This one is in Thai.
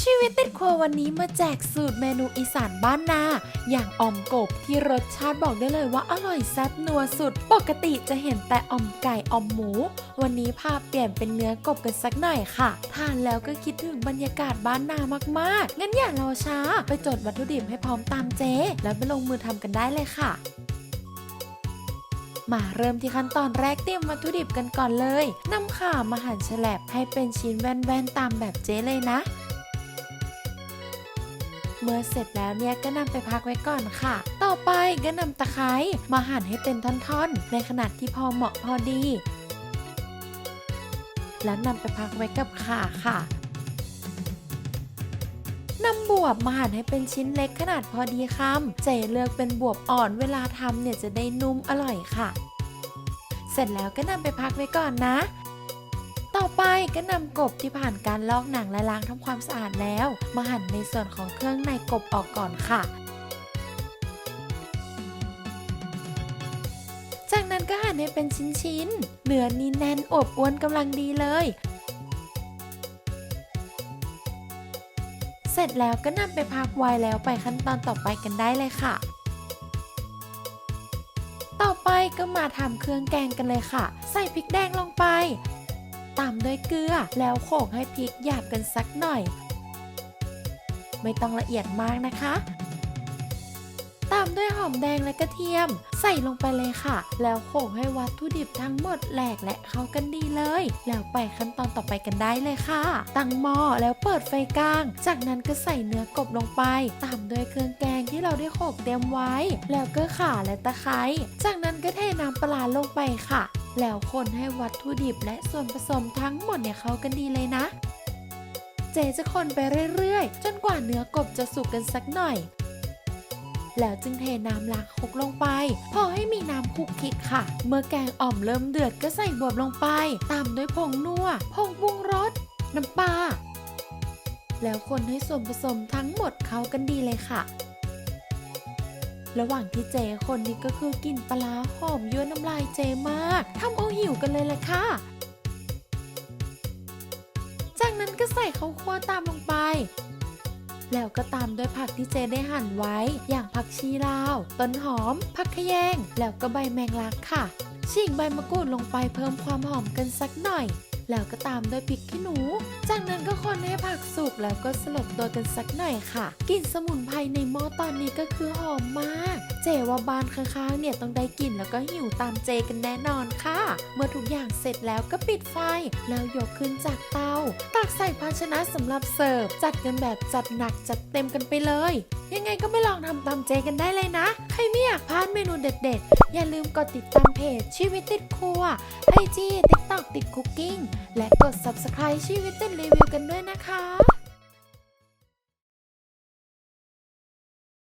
ชีวิตติดครัววันนี้มาแจกสูตรเมนูอีสานบ้านนา อย่างอ่อมกบที่รสชาติบอกได้เลยว่าอร่อยแซ่บนัวสุด ปกติจะเห็นแต่อ่อมไก่อ่อมหมู วันนี้พาเปลี่ยนเป็นเนื้อกบกันสักหน่อยค่ะ ทานแล้วก็คิดถึงบรรยากาศบ้านนามากๆ งั้นอย่ารอช้า ไปจดวัตถุดิบให้พร้อมตามเจ๊แล้วไปลงมือทำกันได้เลยค่ะมาเริ่มที่ขั้นตอนแรกเตรียมวัตถุดิบกันก่อนเลยนำข่ามาหั่นแฉลบให้เป็นชิ้นแว่นๆตามแบบเจ๊เลยนะ เมื่อเสร็จแล้วเนี่ยก็นำไปพักไว้ก่อนค่ะ ต่อไปก็นำตะไคร้มาหั่นให้เป็นท่อนๆ ในขนาดที่พอเหมาะพอดี แล้วนำไปพักไว้กับข่าค่ะนำบวบมาหั่นให้เป็นชิ้นเล็กขนาดพอดีคำเจเลือกเป็นบวบอ่อนเวลาทำเนี่ยจะได้นุ่มอร่อยค่ะ เสร็จแล้วก็นำไปพักไว้ก่อนนะ ต่อไปก็นำกบที่ผ่านการลอกหนังและล้างทำความสะอาดแล้ว มาหั่นในส่วนของเครื่องในกบออกก่อนค่ะ จากนั้นก็หั่นให้เป็นชิ้นๆ เนื้อนี่แน่นอบอวนกำลังดีเลย เสร็จแล้วก็นำไปพักไว้แล้วไปขั้นตอนต่อไปกันได้เลยค่ะ ต่อไปก็มาทำเครื่องแกงกันเลยค่ะ ใส่พริกแดงลงไป ตามด้วยเกลือ แล้วโขลกให้พริกหยาบกันสักหน่อย ไม่ต้องละเอียดมากนะคะ ตามด้วยหอมแดงและกระเทียม ใส่ลงไปเลยค่ะ แล้วโขลกให้วัตถุดิบทั้งหมดแหลกและเข้ากันดีเลย แล้วไปขั้นตอนต่อไปกันได้เลยค่ะ ตั้งหม้อแล้วเปิดไฟกลาง จากนั้นก็ใส่เนื้อกบลงไป ตามด้วยเครื่องแกงที่เราได้โขกเตรียมไว้ แล้วก็ข่าและตะไคร้ จากนั้นก็เทน้ำปลาลงไปค่ะ แล้วคนให้วัตถุดิบและส่วนผสมทั้งหมดเนี่ยเข้ากันดีเลยนะ เจจะคนไปเรื่อยๆ จนกว่าเนื้อกบจะสุกกันสักหน่อย แล้วจึงเทน้ำล้างคกลงไป พอให้มีน้ำคุกคิกค่ะ เมื่อแกงอ่อมเริ่มเดือดก็ใส่บวบลงไป ตามด้วยผงนัว ผงปรุงรส น้ำปลา แล้วคนให้ส่วนผสมทั้งหมดเข้ากันดีเลยค่ะ ระหว่างที่เจคนนี้ก็คือกลิ่นปลาหอมยั่วน้ำลายเจมากทำเอาหิวกันเลยแหละค่ะ จากนั้นก็ใส่ข้าวคั่วตามลงไป แล้วก็ตามด้วยผักที่เจได้หั่นไว้ อย่างผักชีลาว ต้นหอม ผักขยง แล้วก็ใบแมงลักค่ะฉีกใบมะกรูดลงไปเพิ่มความหอมกันสักหน่อย แล้วก็ตามด้วยพริกขี้หนู จากนั้นก็คนให้ผักสุกแล้วก็สลบตัวกันสักหน่อยค่ะ กลิ่นสมุนไพรในห นี้ก็คือหอมมาก เจว่าบ้านข้างๆเนี่ยต้องได้กลิ่นแล้วก็หิวตามเจกันแน่นอนค่ะ เมื่อทุกอย่างเสร็จแล้วก็ปิดไฟ แล้วยกขึ้นจากเตา ตักใส่ภาชนะสำหรับเสิร์ฟ จัดกันแบบจัดหนักจัดเต็มกันไปเลย ยังไงก็ไม่ลองทำตามเจกันได้เลยนะ ใครไม่อยากพลาดเมนูเด็ดๆ อย่าลืมกดติดตามเพจชีวิตติดครัวไอจีติ๊กต็อกติดคุกกิ้งและกด subscribe ชีวิตติดรีวิวกันด้วยนะคะ